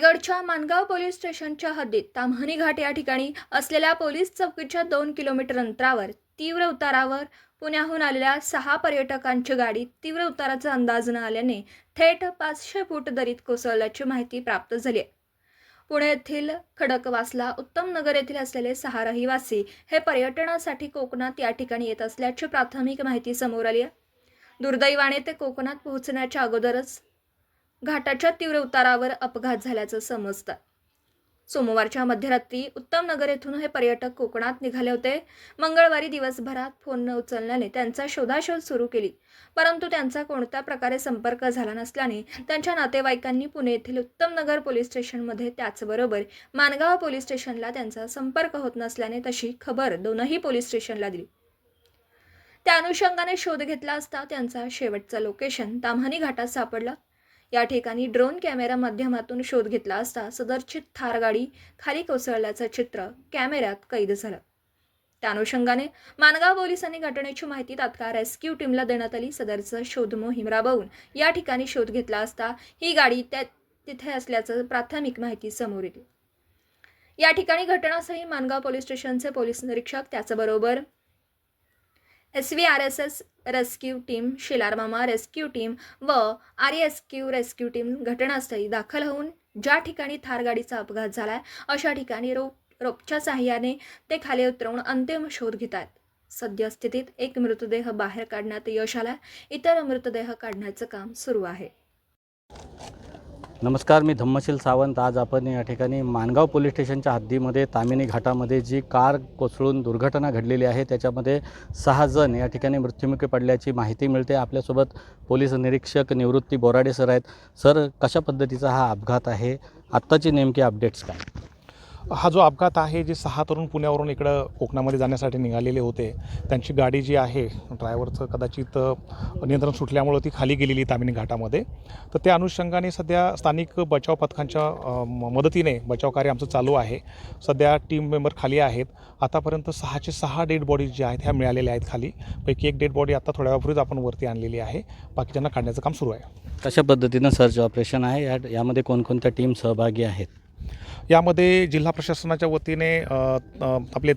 रायगडच्या मानगाव पोलीस स्टेशनच्या हद्दीत ताम्हणी घाट या ठिकाणी असलेल्या पोलीस चौकीच्या दोन किलोमीटर अंतरावर तीव्र उतारावर पुण्याहून आलेल्या सहा पर्यटकांची गाडी तीव्र उताराचा अंदाज न आल्याने थेट पाचशे फूट दरीत कोसळल्याची माहिती प्राप्त झाली आहे. पुणे येथील खडकवासला उत्तम नगर येथील असलेले सहा रहिवासी हे पर्यटनासाठी कोकणात या ठिकाणी येत असल्याची प्राथमिक माहिती समोर आली आहे. दुर्दैवाने ते कोकणात पोहोचण्याच्या अगोदरच घाटाच्या तीव्र उतारावर अपघात झाल्याचं समजतं. सोमवारच्या मध्यरात्री उत्तम नगर येथून हे पर्यटक कोकणात निघाले होते. मंगळवारी दिवसभरात फोन न उचलल्याने त्यांचा शोधाशोध सुरू केली. परंतु त्यांचा कोणत्या प्रकारे संपर्क झाला नसल्याने त्यांच्या नातेवाईकांनी पुणे येथील उत्तम नगर पोलीस स्टेशनमध्ये त्याचबरोबर मानगाव पोलीस स्टेशनला त्यांचा संपर्क होत नसल्याने तशी खबर दोनही पोलीस स्टेशनला दिली. त्या अनुषंगाने शोध घेतला असता त्यांचा शेवटचा लोकेशन ताम्हाणी घाटात सापडला. या ठिकाणी ड्रोन कॅमेरा माध्यमातून शोध घेतला असता सदरची थार गाडी खाली कोसळल्याचं चित्र कॅमेऱ्यात कैद झालं. त्या अनुषंगाने मानगाव पोलिसांनी घटनेची माहिती तात्काळ रेस्क्यू टीमला देण्यात आली. सदरचं शोध मोहीम राबवून या ठिकाणी शोध घेतला असता ही गाडी त्या तिथे असल्याचं प्राथमिक माहिती समोर येते. या ठिकाणी घटनास्थळी मानगाव पोलीस स्टेशनचे पोलीस निरीक्षक त्याचबरोबर S V R S S rescue team Shilarmama rescue team व R S Q rescue team घटनास्थळी दाखल होऊन ज्या ठिकाणी थार गाडीचा अपघात आहे अशा ठिकाणी रोप रोपच्या सहाय्याने ते खाली उतरवून अंतिम शोध घेत आहेत सद्यस्थितीत एक मृतदेह बाहेर काढण्यात यश आला इतर मृतदेह काढण्याचं काम सुरू आहे. नमस्कार मी धम्मशील सावंत. आज आपण या ठिकाणी मानगाव पोलीस स्टेशनच्या हद्दीमध्ये तामिनी घाटामध्ये जी कार कोसळून दुर्घटना घडलेली आहे त्याच्यामध्ये सहा जण या ठिकाणी मृत्युमुखी पडल्याची माहिती मिळते. आपल्यासोबत पोलीस निरीक्षक निवृत्ती बोराडे सर आहेत. सर कशा पद्धतीचा हा अपघात आहे? आत्ताची नेमकी अपडेट्स काय? हा जो अपघात आहे जे सहा तरुण पुण्यावरून इकडं कोकणामध्ये जाण्यासाठी निघालेले होते त्यांची गाडी जी आहे ड्रायव्हरचं कदाचित नियंत्रण सुटल्यामुळं ती खाली गेलेली तामिनी घाटामध्ये. तर त्या अनुषंगाने सध्या स्थानिक बचाव पथकांच्या म- मदतीने बचाव कार्य आमचं चालू आहे. सध्या टीम मेंबर खाली आहेत. आतापर्यंत सहाचे सहा डेड बॉडीज ज्या आहेत ह्या मिळालेल्या आहेत खाली. पैकी एक डेड बॉडी आता थोड्या वेळापूर्वीच आपण वरती आणलेली आहे. बाकीच्यांना काढण्याचं काम सुरू आहे. कशा पद्धतीनं सर्च ऑपरेशन आहे? या यामध्ये कोणकोणत्या टीम सहभागी आहेत? यामध्ये जिल्हा प्रशासनाच्या वतीने आपले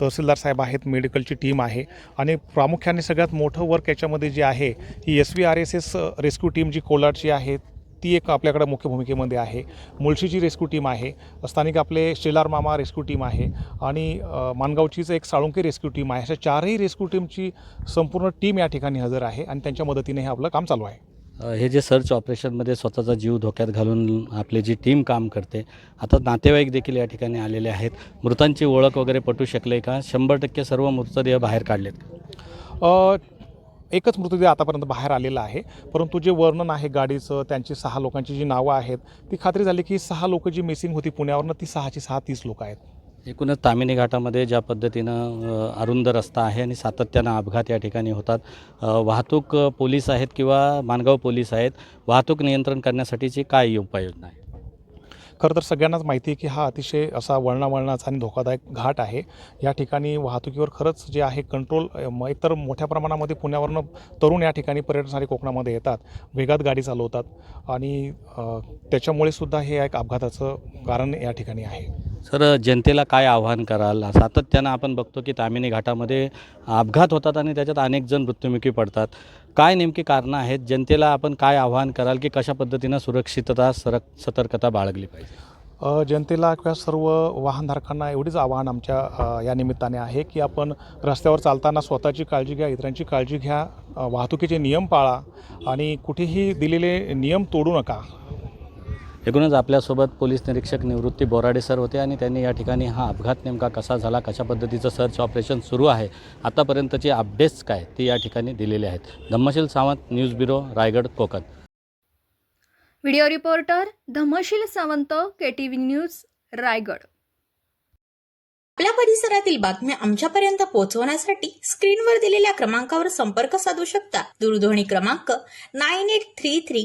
तहसीलदार साहेब आहेत मेडिकलची टीम आहे आणि प्रामुख्याने सगळ्यात मोठं वर्क याच्यामध्ये जे आहे ही S V R S S rescue team जी कोलाडची आहे ती एक आपल्याकडे मुख्य भूमिकेमध्ये आहे. मुळशीची रेस्क्यू टीम आहे स्थानिक आपले शेलार मामा रेस्क्यू टीम आहे आणि माणगावचीच मानगावचीच एक साळुंके रेस्क्यू टीम आहे. अशा चारही रेस्क्यू टीमची संपूर्ण टीम या ठिकाणी हजर आहे आणि त्यांच्या मदतीने हे आपलं काम चालू आहे. हे जे सर्च ऑपरेशनमध्ये स्वतःचा जीव धोक्यात घालून आपली जी टीम काम करते आता नातेवाईक देखील या ठिकाणी आलेले आहेत. मृतांची ओळख वगैरे पटू शकले का? शंभर टक्के सर्व मृतदेह बाहेर काढलेत एकच मृतदेह आतापर्यंत बाहेर आलेला आहे. परंतु जे वर्णन आहे गाडीचं त्यांची सहा लोकांची जी नावं आहेत ती खात्री झाली की सहा लोकं जी मिसिंग होती पुण्यावरनं ती सहाची सहा तीस लोकं आहेत. एकूणच तामिनी घाटामध्ये ज्या पद्धतीनं अरुंद रस्ता आहे आणि सातत्यानं अपघात या ठिकाणी होतात वाहतूक पोलीस आहेत किंवा मानगाव पोलीस आहेत वाहतूक नियंत्रण करण्यासाठीची काय उपाययोजना आहे? खरं तर सगळ्यांनाच माहिती आहे की हा अतिशय असा वळणावळणाचा आणि धोकादायक घाट आहे. या ठिकाणी वाहतुकीवर खरंच जे आहे कंट्रोल एकतर मोठ्या प्रमाणामध्ये पुण्यावरनं तरुण या ठिकाणी पर्यटनासाठी कोकणामध्ये येतात वेगात गाडी चालवतात आणि त्याच्यामुळे सुद्धा हे एक अपघाताचं कारण या ठिकाणी आहे. सर जनतेला काय आव्हान कराल? सातत्यानं आपण बघतो की तामिनी घाटामध्ये अपघात होतात आणि त्याच्यात अनेक जण मृत्युमुखी पडतात. काय नेमकी कारणं आहेत? जनतेला आपण काय आव्हान कराल की कशा पद्धतीनं सुरक्षितता सरक सतर्कता बाळगली पाहिजे? जनतेला किंवा सर्व वाहनधारकांना एवढीच आव्हान आमच्या या निमित्ताने आहे की आपण रस्त्यावर चालताना स्वतःची काळजी घ्या इतरांची काळजी घ्या वाहतुकीचे नियम पाळा आणि कुठेही दिलेले नियम तोडू नका. एकूणच आपल्यासोबत पोलीस निरीक्षक निवृत्ती बोराडे सर होते आणि त्यांनी या ठिकाणी हा अपघात नेमका कसा झाला कशा पद्धतीचं सर्च ऑपरेशन सुरू आहे आतापर्यंतचे अपडेट्स काय ते या ठिकाणी दिलेले आहेत. Dhammashil Sawant news bureau Raigad Konkan. Video reporter Dhamshil Sawant K T V news Raigad. आपल्या परिसरातील बातम्या आमच्यापर्यंत पोहोचवण्यासाठी स्क्रीनवर दिलेल्या क्रमांकावर संपर्क साधू शकता. दूरध्वनी क्रमांक nine eight three three